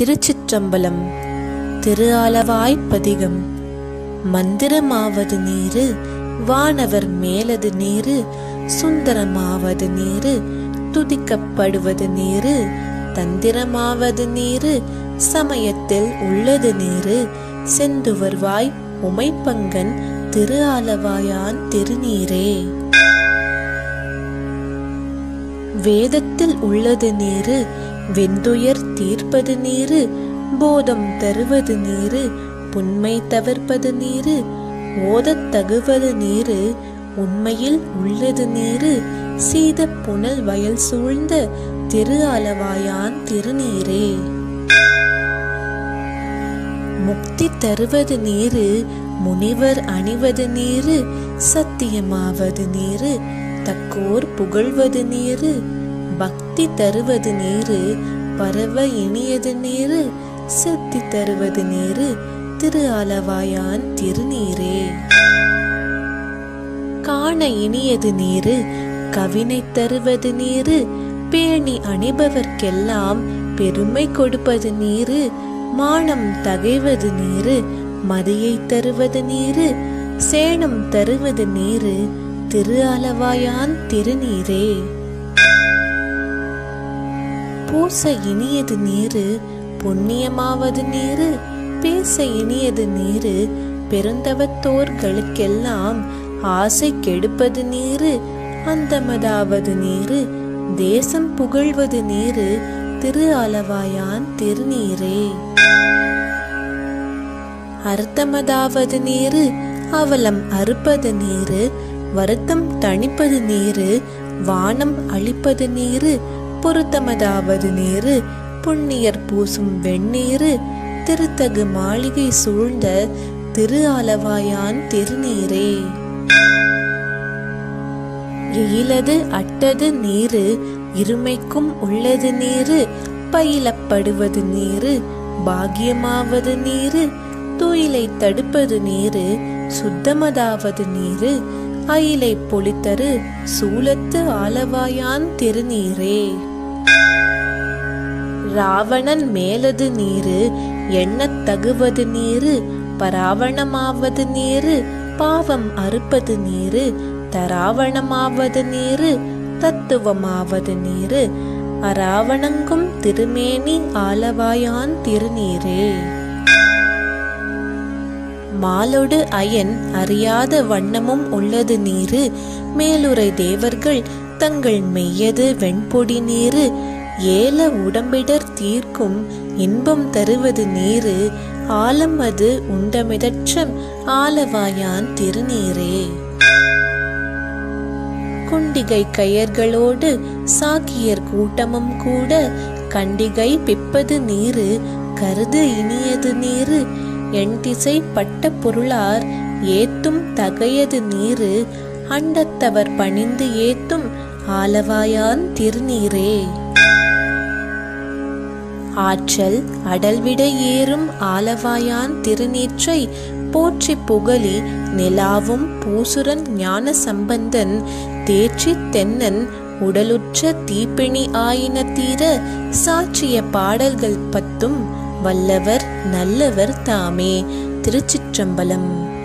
திருச்சிற்றம்பலம் திரு பதிகம். மந்திரமாவது நீரு வானவர் மேலது நீரு சுந்தரமாவது நீரு துதிக்கப்படுவது நீரு தந்திரமாவது நீரு சமயத்தில் உள்ளது நீரு செந்துவர்வாய் உமைப்பங்கன் திரு ஆலவாயான் திருநீரே. வேதத்தில் உள்ளது நீரு வெந்துயர் தீர்ப்பது நீரு போதம் தருவது நீரு புன்மை தவிர்ப்பது நீரு ஓதத் தகுவது நீரு உண்மையில் உள்ளது நீரு சீத புனல் வயல் சூழ்ந்த திரு அளவாயான் திருநீரே. முக்தி தருவது நீரு முனிவர் அணிவது நீரு சத்தியமாவது நீரு தக்கோர் புகழ்வது நீரு பக்தி தருவது நீரு பரவ இனியது நீரு சித்தி தருவது நீரு திரு அளவாயான் திருநீரே. காண இனியது நீரு கவினை தருவது நேரு பேணி அணிபவர்க்கெல்லாம் பெருமை கொடுப்பது நீரு மானம் தகைவது நீரு மதியை தருவது நீரு சேணம் தருவது நீரு திரு அளவாயான் திருநீரே. பூச இனியது நீரு புண்ணியமாவது நீரு பேச இனியது நீரு பெருந்தவத்தோர்களுக்கெல்லாம் ஆசை கெடுப்பது நீரு அந்தமதாவது நீரு தேசம் புகழ்வது நீரு திரு அளவாயான் திருநீரே. அர்த்தமதாவது நீரு அவலம் அறுப்பது நீரு வருத்தம் தணிப்பது நீரு வானம் அழிப்பது நீரு பொருத்தமதாவது நீரு புண்ணியர் பூசும் வெண்ணீரு திருத்தகு மாளிகை சூழ்ந்த திரு அளவாயான் திருநீரே. எயிலது அட்டது நீரு இருமைக்கும் உள்ளது நீரு பயிலப்படுவது நீரு பாகியமாவது நீரு துயிலை தடுப்பது நீரு சுத்தமதாவது நீரு அயிலை பொழித்தரு சூலத்து ஆலவாயான் திருநீரே. ராவணன் மேலது நீரு எண்ணத் தகுவது நீரு பராவணமாவது நீரு பாவம் அறுப்பது நீரு தராவணமாவது நீரு தத்துவமாவது நீரு. அராவணங்கும் திருமேனி ஆலவாயான் திருநீரே. மாலொடு அயன் அறியாத வண்ணமும் உள்ளது நீரு. மேலுரை தேவர்கள் தங்கள் மெய்யது வெண்பொடி நீரு. ஏல உடம்பிடர் தீர்க்கும் இன்பம் தருவது நீரு. ஆலம் அது உண்டமிதற்றம் ஆலவாயான் திருநீரே. குண்டிகை கயர்களோடு சாக்கியர் கூட்டமும் கூட கண்டிகை பிப்பது நீரு. கருது இனியது நீரு. எண் திசை பட்ட பொருளார் ஏத்தும் தகையது நீரு அண்டத்தவர் பணிந்து ஏத்தும் ஆலவாயான் திருநீரே. ஆற்றல் அடல்விட ஏறும் ஆலவாயான் திருநீற்றை போற்றி புகழி நிலாவும் பூசுரன் ஞான சம்பந்தன் தேற்றி தென்னன் உடலுற்ற தீப்பிணி ஆயின தீர சாற்றிய பாடல்கள் பத்தும் வல்லவர் நல்லவர் தாமே திருச்சிற்றம்பலம்.